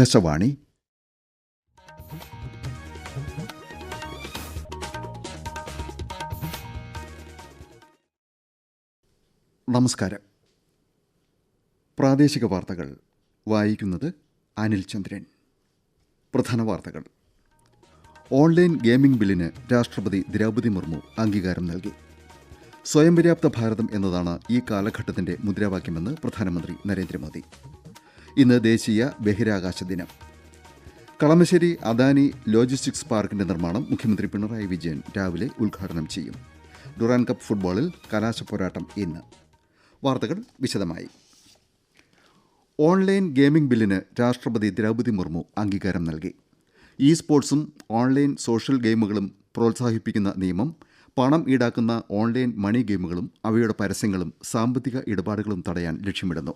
ആകാശവാണി. നമസ്കാരം. പ്രാദേശിക വാർത്തകൾ. വായിക്കുന്നത് അനിൽ ചന്ദ്രൻ. പ്രധാന വാർത്തകൾ. ഓൺലൈൻ ഗെയിമിംഗ് ബില്ലിന് രാഷ്ട്രപതി ദ്രൗപദി മുർമു അംഗീകാരം നൽകി. സ്വയം പര്യാപ്ത ഭാരതം എന്നതാണ് ഈ കാലഘട്ടത്തിന്റെ മുദ്രാവാക്യമെന്ന് പ്രധാനമന്ത്രി നരേന്ദ്രമോദി. ഇന്ന് ദേശീയ ബഹിരാകാശ ദിനം. കളമശ്ശേരി അദാനി ലോജിസ്റ്റിക്സ് പാർക്കിന്റെ നിർമ്മാണം മുഖ്യമന്ത്രി പിണറായി വിജയൻ രാവിലെ ഉദ്ഘാടനം ചെയ്യും. ഡുറാൻ കപ്പ് ഫുട്ബോളിൽ കലാശപ്പോരാട്ടം ഇന്ന്. വാർത്തകൾ വിശദമായി. ഓൺലൈൻ ഗെയിമിംഗ് ബില്ലിന് രാഷ്ട്രപതി ദ്രൗപദി മുർമു അംഗീകാരം നൽകി. ഇ സ്പോർട്സും ഓൺലൈൻ സോഷ്യൽ ഗെയിമുകളും പ്രോത്സാഹിപ്പിക്കുന്ന നിയമം പണം ഈടാക്കുന്ന ഓൺലൈൻ മണി ഗെയിമുകളും അവയുടെ പരസ്യങ്ങളും സാമ്പത്തിക ഇടപാടുകളും തടയാൻ ലക്ഷ്യമിടുന്നു.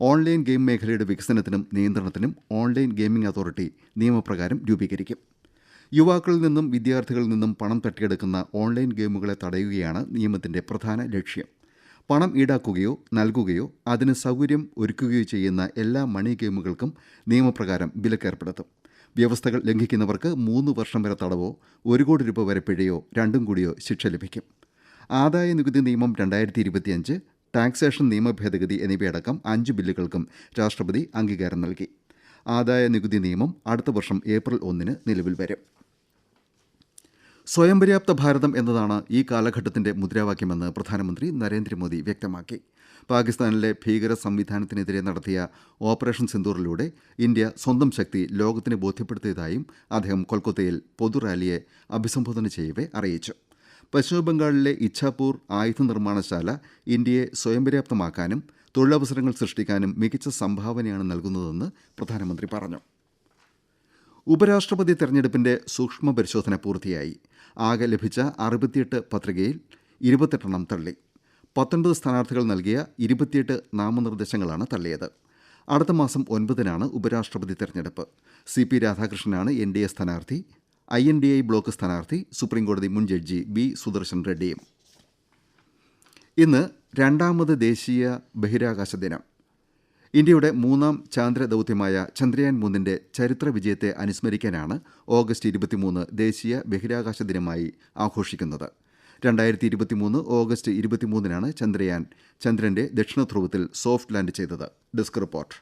ഓൺലൈൻ ഗെയിം മേഖലയുടെ വികസനത്തിനും നിയന്ത്രണത്തിനും ഓൺലൈൻ ഗെയിമിംഗ് അതോറിറ്റി നിയമപ്രകാരം രൂപീകരിക്കും. യുവാക്കളിൽ നിന്നും വിദ്യാർത്ഥികളിൽ നിന്നും പണം തട്ടിയെടുക്കുന്ന ഓൺലൈൻ ഗെയിമുകളെ തടയുകയാണ് നിയമത്തിന്റെ പ്രധാന ലക്ഷ്യം. പണം ഈടാക്കുകയോ നൽകുകയോ അതിന് സൗകര്യം ഒരുക്കുകയോ ചെയ്യുന്ന എല്ലാ മണി ഗെയിമുകൾക്കും നിയമപ്രകാരം വിലക്കേർപ്പെടുത്തും. വ്യവസ്ഥകൾ ലംഘിക്കുന്നവർക്ക് മൂന്ന് വർഷം വരെ തടവോ ഒരു കോടി രൂപ വരെ പിഴയോ രണ്ടും കൂടിയോ ശിക്ഷ ലഭിക്കും. ആദായ നികുതി നിയമം രണ്ടായിരത്തി ഇരുപത്തിയഞ്ച് ടാക്സേഷൻ നിയമ ഭേദഗതി എന്നിവയടക്കം അഞ്ച് ബില്ലുകൾക്കും രാഷ്ട്രപതി അംഗീകാരം നൽകി. ആദായ നികുതി നിയമം അടുത്ത വർഷം ഏപ്രിൽ ഒന്നിന് നിലവിൽ വരും. സ്വയം പര്യാപ്ത ഭാരതം എന്നതാണ് ഈ കാലഘട്ടത്തിന്റെ മുദ്രാവാക്യമെന്ന് പ്രധാനമന്ത്രി നരേന്ദ്രമോദി വ്യക്തമാക്കി. പാകിസ്ഥാനിലെ ഭീകര സംവിധാനത്തിനെതിരെ നടത്തിയ ഓപ്പറേഷൻ സിന്ദൂറിലൂടെ ഇന്ത്യ സ്വന്തം ശക്തി ലോകത്തിന് ബോധ്യപ്പെടുത്തിയതായും അദ്ദേഹം കൊൽക്കത്തയിൽ പൊതുറാലിയെ അഭിസംബോധന ചെയ്യവേ അറിയിച്ചു. പശ്ചിമബംഗാളിലെ ഇച്ഛാപൂർ ആയുധ നിർമ്മാണശാല ഇന്ത്യയെ സ്വയം പര്യാപ്തമാക്കാനും തൊഴിലവസരങ്ങൾ സൃഷ്ടിക്കാനും മികച്ച സംഭാവനയാണ് നൽകുന്നതെന്ന് പ്രധാനമന്ത്രി പറഞ്ഞു. ഉപരാഷ്ട്രപതി തെരഞ്ഞെടുപ്പിന്റെ സൂക്ഷ്മ പരിശോധന പൂർത്തിയായി. ആകെ ലഭിച്ച അറുപത്തിയെട്ട് പത്രികയിൽ ഇരുപത്തെട്ടെണ്ണം തള്ളി. പത്തൊൻപത് സ്ഥാനാർത്ഥികൾ നൽകിയ ഇരുപത്തിയെട്ട് നാമനിർദ്ദേശങ്ങളാണ് തള്ളിയത്. അടുത്ത മാസം ഒൻപതിനാണ് ഉപരാഷ്ട്രപതി തെരഞ്ഞെടുപ്പ്. സി പി രാധാകൃഷ്ണനാണ് എൻ ഡി എ സ്ഥാനാർത്ഥി. I N D I bloc സ്ഥാനാർത്ഥി സുപ്രീംകോടതി മുൻ ജഡ്ജി ബി സുദർശൻ റെഡ്ഡിയും. ഇന്ന് രണ്ടാമത് ദേശീയ ബഹിരാകാശ ദിനം. ഇന്ത്യയുടെ മൂന്നാം ചാന്ദ്ര ദൗത്യമായ ചന്ദ്രയാൻ മൂന്നിന്റെ ചരിത്ര വിജയത്തെ അനുസ്മരിക്കാനാണ് ഓഗസ്റ്റ് ഇരുപത്തിമൂന്ന് ദേശീയ ബഹിരാകാശ ദിനമായി ആഘോഷിക്കുന്നത്. രണ്ടായിരത്തി ഇരുപത്തിമൂന്ന് ഓഗസ്റ്റ് ഇരുപത്തിമൂന്നിനാണ് ചന്ദ്രയാൻ ചന്ദ്രന്റെ ദക്ഷിണ ധ്രുവത്തിൽ സോഫ്റ്റ് ലാൻഡ് ചെയ്തത്. Desk report.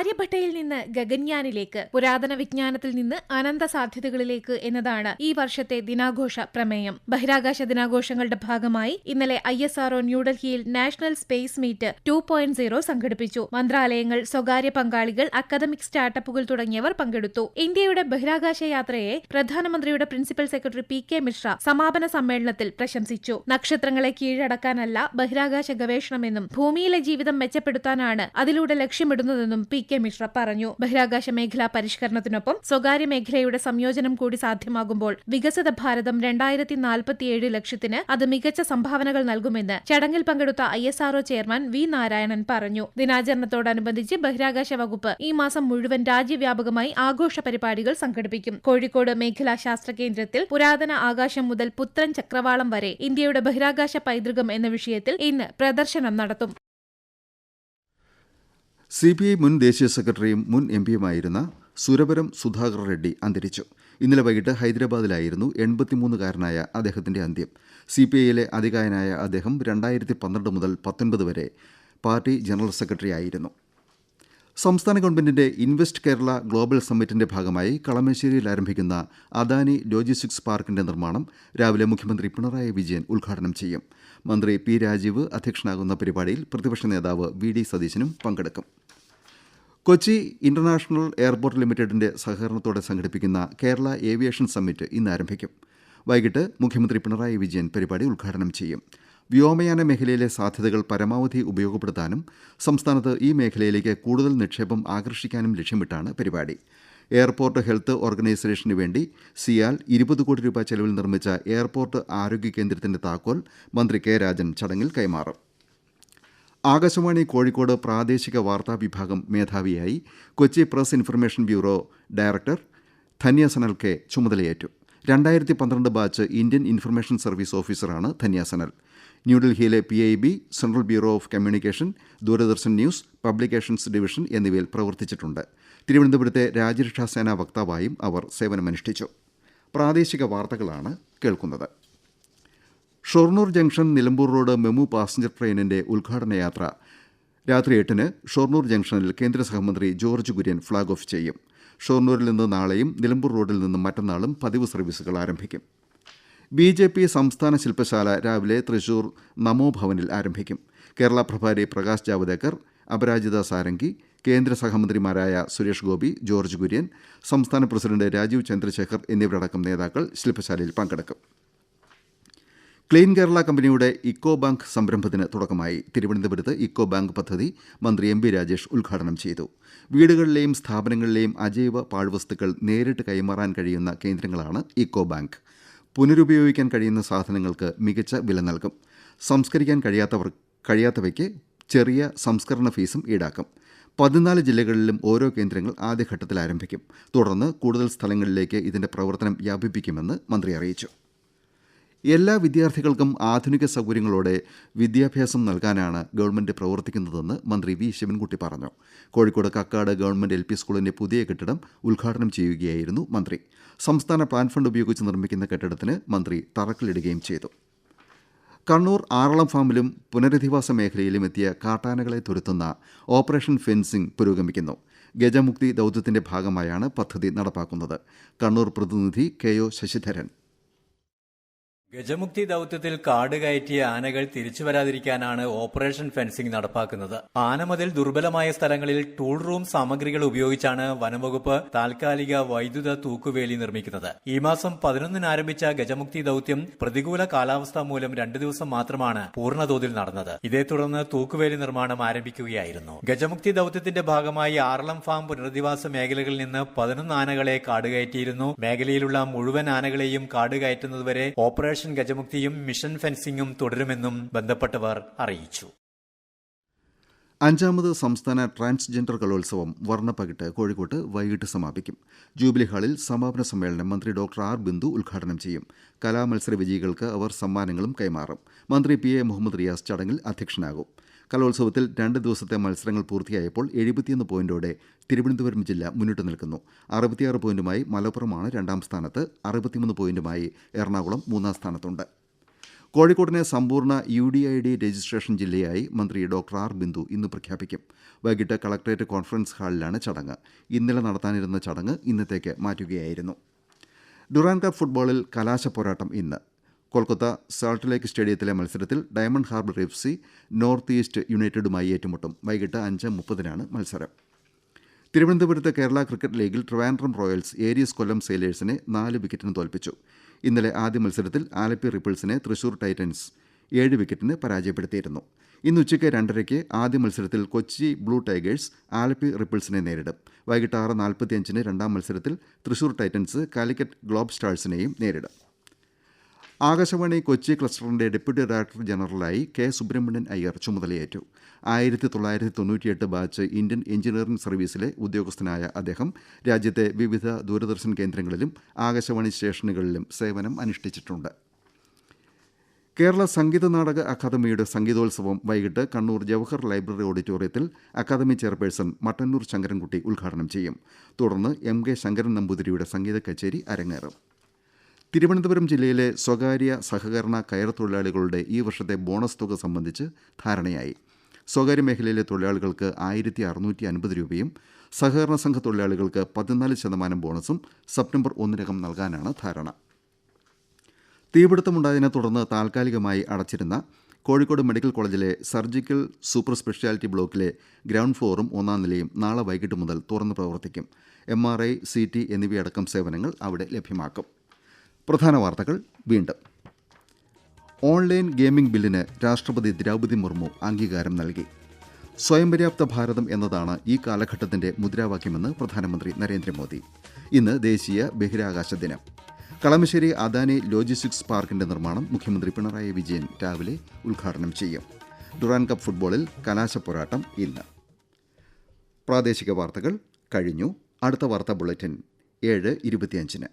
ആര്യഭട്ടയിൽ നിന്ന് ഗഗൻയാനിലേക്ക് പുരാതന വിജ്ഞാനത്തിൽ നിന്ന് അനന്ത സാധ്യതകളിലേക്ക് എന്നതാണ് ഈ വർഷത്തെ ദിനാഘോഷ പ്രമേയം. ബഹിരാകാശ ദിനാഘോഷങ്ങളുടെ ഭാഗമായി ഇന്നലെ ഐ എസ് ആർഒ ന്യൂഡൽഹിയിൽ national space meet two point zero സംഘടിപ്പിച്ചു. മന്ത്രാലയങ്ങൾ സ്വകാര്യ പങ്കാളികൾ അക്കാദമിക് സ്റ്റാർട്ടപ്പുകൾ തുടങ്ങിയവർ പങ്കെടുത്തു. ഇന്ത്യയുടെ ബഹിരാകാശ യാത്രയെ പ്രധാനമന്ത്രിയുടെ principal secretary P K Mishra സമാപന സമ്മേളനത്തിൽ പ്രശംസിച്ചു. നക്ഷത്രങ്ങളെ കീഴടക്കാനല്ല ബഹിരാകാശ ഗവേഷണമെന്നും ഭൂമിയിലെ ജീവിതം മെച്ചപ്പെടുത്താനാണ് അതിലൂടെ ലക്ഷ്യമിടുന്നതെന്നും പി കെ മിശ്ര പറഞ്ഞു. ബഹിരാകാശ മേഖലാ പരിഷ്കരണത്തിനൊപ്പം സ്വകാര്യ മേഖലയുടെ സംയോജനം കൂടി സാധ്യമാകുമ്പോൾ വികസിത ഭാരതം രണ്ടായിരത്തി നാൽപ്പത്തിയേഴ് ലക്ഷ്യത്തിന് അത് മികച്ച സംഭാവനകൾ നൽകുമെന്ന് ചടങ്ങിൽ പങ്കെടുത്ത I S R O chairman V Narayanan പറഞ്ഞു. ദിനാചരണത്തോടനുബന്ധിച്ച് ബഹിരാകാശ വകുപ്പ് ഈ മാസം മുഴുവൻ രാജ്യവ്യാപകമായി ആഘോഷ പരിപാടികൾ സംഘടിപ്പിക്കും. കോഴിക്കോട് മേഖലാ ശാസ്ത്ര കേന്ദ്രത്തിൽ പുരാതന ആകാശം മുതൽ പുത്രൻ ചക്രവാളം വരെ ഇന്ത്യയുടെ ബഹിരാകാശ പൈതൃകം എന്ന വിഷയത്തിൽ ഇന്ന് പ്രദർശനം നടത്തും. സി പി ഐ മുൻ ദേശീയ സെക്രട്ടറിയും മുൻ എം പിയുമായിരുന്ന സുരവരം സുധാകർ റെഡ്ഡി അന്തരിച്ചു. ഇന്നലെ വൈകിട്ട് ഹൈദരാബാദിലായിരുന്നു എൺപത്തിമൂന്നുകാരനായ അദ്ദേഹത്തിന്റെ അന്ത്യം. സി പി ഐയിലെ അധികായനായ അദ്ദേഹം രണ്ടായിരത്തി പന്ത്രണ്ട് മുതൽ പത്തൊൻപത് വരെ പാർട്ടി ജനറൽ സെക്രട്ടറി ആയിരുന്നു. സംസ്ഥാന ഗവൺമെന്റിന്റെ ഇൻവെസ്റ്റ് കേരള ഗ്ലോബൽ സമ്മിറ്റിന്റെ ഭാഗമായി കളമശ്ശേരിയിൽ ആരംഭിക്കുന്ന അദാനി ലോജിസ്റ്റിക്സ് പാർക്കിന്റെ നിർമ്മാണം രാവിലെ മുഖ്യമന്ത്രി പിണറായി വിജയൻ ഉദ്ഘാടനം ചെയ്യും. മന്ത്രി പി രാജീവ് അധ്യക്ഷനാകുന്ന പരിപാടിയിൽ പ്രതിപക്ഷ നേതാവ് വി ഡി സതീശനും പങ്കെടുക്കും. കൊച്ചി ഇന്റർനാഷണൽ എയർപോർട്ട് ലിമിറ്റഡിന്റെ സഹകരണത്തോടെ സംഘടിപ്പിക്കുന്ന കേരള ഏവിയേഷൻ സമ്മിറ്റ് ഇന്ന് ആരംഭിക്കും. വൈകിട്ട് മുഖ്യമന്ത്രി പിണറായി വിജയൻ പരിപാടി ഉദ്ഘാടനം ചെയ്യും. വ്യോമയാന മേഖലയിലെ സാധ്യതകൾ പരമാവധി ഉപയോഗപ്പെടുത്താനും സംസ്ഥാനത്ത് ഈ മേഖലയിലേക്ക് കൂടുതൽ നിക്ഷേപം ആകർഷിക്കാനും ലക്ഷ്യമിട്ടാണ് പരിപാടി. എയർപോർട്ട് ഹെൽത്ത് ഓർഗനൈസേഷന് വേണ്ടി സിയാൽ ഇരുപത് കോടി രൂപ ചെലവിൽ നിർമ്മിച്ച എയർപോർട്ട് ആരോഗ്യ കേന്ദ്രത്തിന്റെ താക്കോൽ മന്ത്രി കെ രാജൻ ചടങ്ങിൽ കൈമാറും. ആകാശവാണി കോഴിക്കോട് പ്രാദേശിക വാർത്താ വിഭാഗം മേധാവിയായി Kochi press information bureau director Dhanya Sanal K ചുമതലയേറ്റു. രണ്ടായിരത്തി പന്ത്രണ്ട് ബാച്ച് ഇന്ത്യൻ ഇൻഫർമേഷൻ സർവീസ് ഓഫീസറാണ് ധന്യ സനൽ. ന്യൂഡൽഹിയിലെ P I B central bureau of communication Doordarshan news publications division എന്നിവയിൽ പ്രവർത്തിച്ചിട്ടുണ്ട്. തിരുവനന്തപുരത്തെ രാജ്യരക്ഷാ സേനാ വക്താവായും അവർ സേവനമനുഷ്ഠിച്ചു. പ്രാദേശിക വാർത്തകളാണ് കേൾക്കുന്നത്. Shoranur junction Nilambur road MEMU passenger ട്രെയിനിന്റെ ഉദ്ഘാടന യാത്ര. രാത്രി എട്ടിന് ഷൊർണൂർ ജംഗ്ഷനിൽ കേന്ദ്ര സഹമന്ത്രി ജോർജ് കുര്യൻ ഫ്ളാഗ് ഓഫ് ചെയ്യും. ഷൊർണൂരിൽ നിന്ന് നാളെയും നിലമ്പൂർ റോഡിൽ നിന്ന് മറ്റന്നാളും പതിവ് സർവീസുകൾ ആരംഭിക്കും. ബി ജെ പി സംസ്ഥാന ശില്പശാല രാവിലെ തൃശൂർ നമോ ഭവനിൽ ആരംഭിക്കും. കേരള പ്രഭാരി പ്രകാശ് ജാവ്ദേക്കർ അപരാജിത സാരംഗി കേന്ദ്ര സഹമന്ത്രിമാരായ സുരേഷ് ഗോപി ജോർജ് കുര്യൻ സംസ്ഥാന പ്രസിഡന്റ് രാജീവ് ചന്ദ്രശേഖർ എന്നിവരടക്കം നേതാക്കൾ ശില്പശാലയിൽ പങ്കെടുക്കും. ക്ലീൻ കേരള കമ്പനിയുടെ ഇക്കോ ബാങ്ക് സംരംഭത്തിന് തുടക്കമായി തിരുവനന്തപുരത്ത് ഇക്കോ ബാങ്ക് പദ്ധതി മന്ത്രി എം ബി രാജേഷ് ഉദ്ഘാടനം ചെയ്തു. വീടുകളിലെയും സ്ഥാപനങ്ങളിലെയും അജൈവ പാഴ്വസ്തുക്കൾ നേരിട്ട് കൈമാറാൻ കഴിയുന്ന കേന്ദ്രങ്ങളാണ് ഇക്കോ ബാങ്ക്. പുനരുപയോഗിക്കാൻ കഴിയുന്ന സാധനങ്ങൾക്ക് മികച്ച വില നൽകും. സംസ്കരിക്കാൻ കഴിയാത്തവർ കഴിയാത്തവയ്ക്ക് ചെറിയ സംസ്കരണ ഫീസും ഈടാക്കും. പതിനാല് ജില്ലകളിലും ഓരോ കേന്ദ്രങ്ങൾ ആദ്യഘട്ടത്തിൽ ആരംഭിക്കും. തുടർന്ന് കൂടുതൽ സ്ഥലങ്ങളിലേക്ക് ഇതിന്റെ പ്രവർത്തനം വ്യാപിപ്പിക്കുമെന്ന് മന്ത്രി അറിയിച്ചു. എല്ലാ വിദ്യാർത്ഥികൾക്കും ആധുനിക സൗകര്യങ്ങളോടെ വിദ്യാഭ്യാസം നൽകാനാണ് ഗവൺമെന്റ് പ്രവർത്തിക്കുന്നതെന്ന് മന്ത്രി വി. ശിവൻകുട്ടി പറഞ്ഞു. Kozhikode Kakkad government L P സ്കൂളിന്റെ പുതിയ കെട്ടിടം ഉദ്ഘാടനം ചെയ്യുകയായിരുന്നു മന്ത്രി. സംസ്ഥാന പ്ലാൻ ഫണ്ട് ഉപയോഗിച്ച് നിർമ്മിക്കുന്ന കെട്ടിടത്തിന് മന്ത്രി തറക്കല്ലിടുകയും ചെയ്തു. കണ്ണൂർ ആറളം ഫാമിലും പുനരധിവാസ മേഖലയിലും എത്തിയ കാട്ടാനകളെ തുരുത്തുന്ന ഓപ്പറേഷൻ ഫെൻസിംഗ് പുരോഗമിക്കുന്നു. ഗജമുക്തി ദൌത്യത്തിന്റെ ഭാഗമായാണ് പദ്ധതി നടപ്പാക്കുന്നത്. കണ്ണൂർ പ്രതിനിധി കെ ഒ ശശിധരൻ ഗജമുക്തി ദൌത്യത്തിൽ കാട് കയറ്റിയ ആനകൾ തിരിച്ചു വരാതിരിക്കാനാണ് ഓപ്പറേഷൻ ഫെൻസിംഗ് നടപ്പാക്കുന്നത്. ആനമതിൽ ദുർബലമായ സ്ഥലങ്ങളിൽ ടൂൾ റൂം സാമഗ്രികൾ ഉപയോഗിച്ചാണ് വനംവകുപ്പ് താൽക്കാലിക വൈദ്യുത തൂക്കുവേലി നിർമ്മിക്കുന്നത്. ഈ മാസം പതിനൊന്നിന് ആരംഭിച്ച ഗജമുക്തി ദൌത്യം പ്രതികൂല കാലാവസ്ഥ മൂലം രണ്ടു ദിവസം മാത്രമാണ് പൂർണതോതിൽ നടന്നത്. ഇതേ തുടർന്ന് തൂക്കുവേലി നിർമ്മാണം ആരംഭിക്കുകയായിരുന്നു. ഗജമുക്തി ദൌത്യത്തിന്റെ ഭാഗമായി ആറളം ഫാം പുനരധിവാസ മേഖലകളിൽ നിന്ന് പതിനൊന്ന് ആനകളെ കാടുകയറ്റിയിരുന്നു മേഖലയിലുള്ള മുഴുവൻ ആനകളെയും കാടുകയറ്റുന്നതുവരെ ഓപ്പറേഷൻ ഓപ്പറേഷൻ ഗജമുക്തിയും മിഷൻ ഫെൻസിംഗും തുടരുമെന്നും ബന്ധപ്പെട്ടവർ അറിയിച്ചു. അഞ്ചാമത് സംസ്ഥാന ട്രാൻസ്ജെൻഡർ കലോത്സവം വർണപ്പകിട്ട് കോഴിക്കോട്ട് വൈകിട്ട് സമാപിക്കും. ജൂബിലി ഹാളിൽ സമാപന സമ്മേളനം മന്ത്രി ഡോക്ടർ ആർ. ബിന്ദു ഉദ്ഘാടനം ചെയ്യും. കലാമത്സര വിജയികൾക്ക് അവർ സമ്മാനങ്ങളും കൈമാറും. മന്ത്രി പി. എ. മുഹമ്മദ് റിയാസ് ചടങ്ങിൽ അധ്യക്ഷനാകും. കലോത്സവത്തിൽ രണ്ട് ദിവസത്തെ മത്സരങ്ങൾ പൂർത്തിയായപ്പോൾ എഴുപത്തിയൊന്ന് പോയിന്റോടെ തിരുവനന്തപുരം ജില്ല മുന്നിട്ട് നിൽക്കുന്നു. അറുപത്തിയാറ് പോയിന്റുമായി മലപ്പുറമാണ് രണ്ടാം സ്ഥാനത്ത്. അറുപത്തിമൂന്ന് പോയിന്റുമായി എറണാകുളം മൂന്നാം സ്ഥാനത്തുണ്ട്. കോഴിക്കോടിനെ സമ്പൂർണ U D I D registration ജില്ലയായി മന്ത്രി ഡോക്ടർ ആർ. ബിന്ദു ഇന്ന് പ്രഖ്യാപിക്കും. വൈകിട്ട് കളക്ടറേറ്റ് കോൺഫറൻസ് ഹാളിലാണ് ചടങ്ങ്. ഇന്നലെ നടത്താനിരുന്ന ചടങ്ങ് ഇന്നത്തേക്ക് മാറ്റുകയായിരുന്നു. ഡുറാൻ കപ്പ് ഫുട്ബോളിൽ കലാശ പോരാട്ടം ഇന്ന്. കൊൽക്കത്ത സാൾട്ട് ലേക്ക് സ്റ്റേഡിയത്തിലെ മത്സരത്തിൽ Diamond Harbour F C North East യുണൈറ്റഡുമായി ഏറ്റുമുട്ടും. വൈകിട്ട് അഞ്ച് മുപ്പതിനാണ് മത്സരം. തിരുവനന്തപുരത്ത് കേരള ക്രിക്കറ്റ് ലീഗിൽ ട്രിവാൻഡ്രം റോയൽസ് ഏരിയസ് കൊല്ലം സെയിലേഴ്സിനെ നാല് വിക്കറ്റിന് തോൽപ്പിച്ചു. ഇന്നലെ ആദ്യ മത്സരത്തിൽ ആലപ്പി റിപ്പിൾസിനെ തൃശൂർ ടൈറ്റൻസ് ഏഴ് വിക്കറ്റിന് പരാജയപ്പെടുത്തിയിരുന്നു. ഇന്ന് ഉച്ചയ്ക്ക് രണ്ടരയ്ക്ക് ആദ്യ മത്സരത്തിൽ കൊച്ചി ബ്ലൂ ടൈഗേഴ്സ് ആലപ്പി റിപ്പിൾസിനെ നേരിടും. വൈകിട്ട് ആറ് നാൽപ്പത്തിയഞ്ചിന് രണ്ടാം മത്സരത്തിൽ തൃശൂർ ടൈറ്റൻസ് കാലിക്കറ്റ് ഗ്ലോബ് സ്റ്റാഴ്സിനെയും നേരിടും. ആകാശവാണി കൊച്ചി ക്ലസ്റ്ററിന്റെ ഡെപ്യൂട്ടി ഡയറക്ടർ ജനറലായി കെ സുബ്രഹ്മണ്യൻ അയ്യർ ചുമതലയേറ്റു. ആയിരത്തി തൊള്ളായിരത്തി തൊണ്ണൂറ്റിയെട്ട് ബാച്ച് ഇന്ത്യൻ എഞ്ചിനീയറിംഗ് സർവീസിലെ ഉദ്യോഗസ്ഥനായ അദ്ദേഹം രാജ്യത്തെ വിവിധ ദൂരദർശൻ കേന്ദ്രങ്ങളിലും ആകാശവാണി സ്റ്റേഷനുകളിലും സേവനം അനുഷ്ഠിച്ചിട്ടുണ്ട്. കേരള സംഗീത നാടക അക്കാദമിയുടെ സംഗീതോത്സവം വൈകിട്ട് കണ്ണൂർ ജവഹർ ലൈബ്രറി ഓഡിറ്റോറിയത്തിൽ അക്കാദമി ചെയർപേഴ്സൺ മട്ടന്നൂർ ശങ്കരൻകുട്ടി ഉദ്ഘാടനം ചെയ്യും. തുടർന്ന് എം കെ ശങ്കരൻ നമ്പൂതിരിയുടെ സംഗീത കച്ചേരി അരങ്ങേറും. തിരുവനന്തപുരം ജില്ലയിലെ സ്വകാര്യ സഹകരണ കയർ തൊഴിലാളികളുടെ ഈ വർഷത്തെ ബോണസ് തുക സംബന്ധിച്ച് ധാരണയായി. സ്വകാര്യ മേഖലയിലെ തൊഴിലാളികൾക്ക് ആയിരത്തി അറുന്നൂറ്റി അൻപത് രൂപയും സഹകരണ സംഘ തൊഴിലാളികൾക്ക് പതിനാല് ശതമാനം ബോണസും സെപ്റ്റംബർ ഒന്നിനകം നൽകാനാണ് ധാരണ. തീപിടുത്തമുണ്ടായതിനെ തുടർന്ന് താൽക്കാലികമായി അടച്ചിരുന്ന കോഴിക്കോട് മെഡിക്കൽ കോളേജിലെ സർജിക്കൽ സൂപ്പർ സ്പെഷ്യാലിറ്റി ബ്ലോക്കിലെ ഗ്രൗണ്ട് ഫ്ലോറും ഒന്നാം നിലയും നാളെ വൈകിട്ട് മുതൽ തുറന്ന് പ്രവർത്തിക്കും. M R I C T എന്നിവയടക്കം സേവനങ്ങൾ അവിടെ ലഭ്യമാക്കും. പ്രധാന വാർത്തകൾ വീണ്ടും. ഓൺലൈൻ ഗെയിമിംഗ് ബില്ലിന് രാഷ്ട്രപതി ദ്രൗപദി മുർമു അംഗീകാരം നൽകി. സ്വയം പര്യാപ്ത ഭാരതം എന്നതാണ് ഈ കാലഘട്ടത്തിന്റെ മുദ്രാവാക്യമെന്ന് പ്രധാനമന്ത്രി നരേന്ദ്രമോദി. ഇന്ന് ദേശീയ ബഹിരാകാശ ദിനം. കളമശ്ശേരി അദാനി ലോജിസ്റ്റിക്സ് പാർക്കിന്റെ നിർമ്മാണം മുഖ്യമന്ത്രി പിണറായി വിജയൻ രാവിലെ ഉദ്ഘാടനം ചെയ്യും. ഡുറാൻ കപ്പ് ഫുട്ബോളിൽ കലാശ പോരാട്ടം ഇന്ന്. പ്രാദേശിക വാർത്തകൾ കഴിഞ്ഞു. അടുത്ത വാർത്താ ബുള്ളറ്റിൻ ഏഴ് ഇരുപത്തിയഞ്ചിന്.